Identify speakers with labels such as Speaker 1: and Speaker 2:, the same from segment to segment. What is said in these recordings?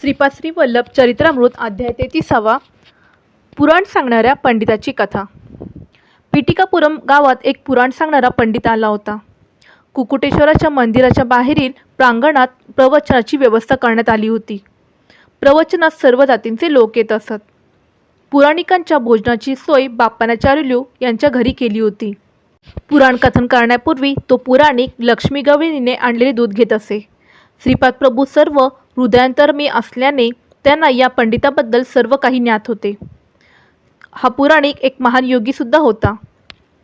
Speaker 1: श्रीपाद श्री वल्लभ चरित्रामृत अध्याय तेतीसावा पुराण सांगणाऱ्या पंडिताची कथा. पिटिकापुरम गावात एक पुराण सांगणारा पंडित आला होता. कुकुटेश्वराच्या मंदिराच्या बाहेरील प्रांगणात प्रवचनाची व्यवस्था करण्यात आली होती. प्रवचनात सर्व जातींचे लोक येत असत. पुराणिकांच्या भोजनाची सोय बाप्पानाचार्यू यांच्या घरी केली होती. पुराण कथन करण्यापूर्वी तो पुराणिक लक्ष्मी गवळीने आणलेले दूध घेत असे. श्रीपाद प्रभू सर्व हृदयांतरमी असल्याने त्यांना या पंडिताबद्दल सर्व काही ज्ञात होते. हा पुराणिक एक महान योगीसुद्धा होता.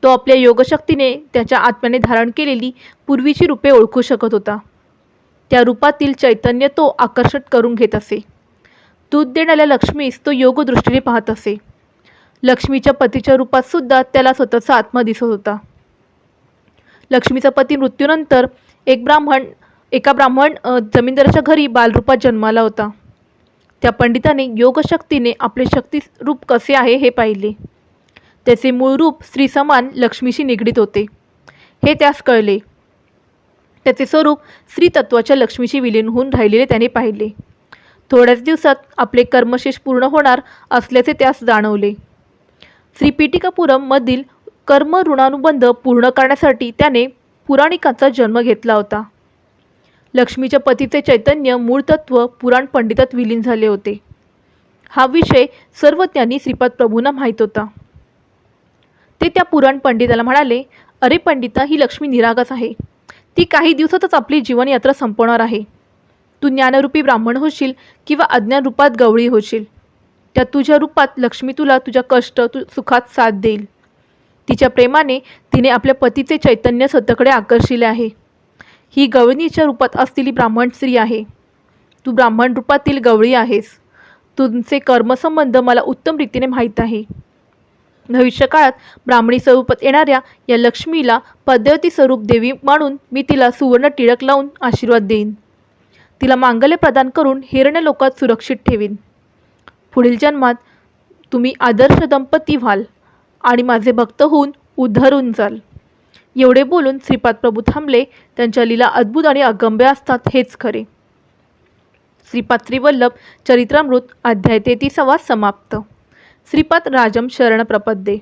Speaker 1: तो आपल्या योगशक्तीने त्याच्या आत्म्याने धारण केलेली पूर्वीची रूपे ओळखू शकत होता. त्या रूपातील चैतन्य तो आकर्षित करून घेत असे. दूध देणाऱ्या लक्ष्मीस तो योगदृष्टीने पाहत असे. लक्ष्मीच्या पतीच्या रूपात सुद्धा त्याला स्वतःचा आत्मा दिसत होता. लक्ष्मीचा पती मृत्यूनंतर एक ब्राह्मण एका ब्राह्मण जमीनदाराच्या घरी बालरूपात जन्माला होता. त्या पंडिताने योगशक्तीने आपले शक्ती रूप कसे आहे हे पाहिले. त्याचे मूळ रूप स्त्री समान लक्ष्मीशी निगडीत होते. हे त्यास कळले. त्याचे स्वरूप स्त्रीतत्वाच्या लक्ष्मीशी विलीन होऊन राहिलेले त्याने पाहिले. थोड्याच दिवसात आपले कर्मशेष पूर्ण होणार असल्याचे त्यास जाणवले. श्रीपीटिकापुरममधील कर्म ऋणानुबंध पूर्ण करण्यासाठी त्याने पुराणिकाचा जन्म घेतला होता. लक्ष्मीच्या पतीचे चैतन्य मूळतत्व पुराण पंडितात विलीन झाले होते. हा विषय सर्व त्यांनी श्रीपाद प्रभूंना माहीत होता. ते त्या पुराण पंडिताला म्हणाले अरे पंडिता ही लक्ष्मी निरागस आहे. ती काही दिवसातच आपली जीवनयात्रा संपवणार आहे. तू ज्ञानरूपी ब्राह्मण होशील किंवा अज्ञान रूपात गवळी होशील. त्या तुझ्या रूपात लक्ष्मी तुला तुझ्या कष्ट तु सुखात साथ देईल. तिच्या प्रेमाने तिने आपल्या पतीचे चैतन्य स्वतःकडे आकर्षिले आहे. ही गवळणीच्या रूपात असलेली ब्राह्मण स्त्री आहे. तू ब्राह्मण रूपातील गवळी आहेस. तुमचे कर्मसंबंध मला उत्तम रीतीने माहीत आहे. भविष्यकाळात ब्राह्मणी स्वरूपात येणाऱ्या या लक्ष्मीला पद्यवती स्वरूप देवी मानून मी तिला सुवर्ण टिळक लावून आशीर्वाद देईन. तिला मांगल्य प्रदान करून हिरण्य लोकात सुरक्षित ठेवीन. पुढील जन्मात तुम्ही आदर्श दंपती व्हाल आणि माझे भक्त होऊन उद्धरून जाल. एवढे बोलून श्रीपाद प्रभू थांबले. त्यांच्या लीला अद्भुत आणि अगंभ्य असतात हेच खरे. श्रीपाद श्रीवल्लभ चरित्रामृत अध्याय तेतीसावा समाप्त. श्रीपाद राजम शरण प्रपद्ये.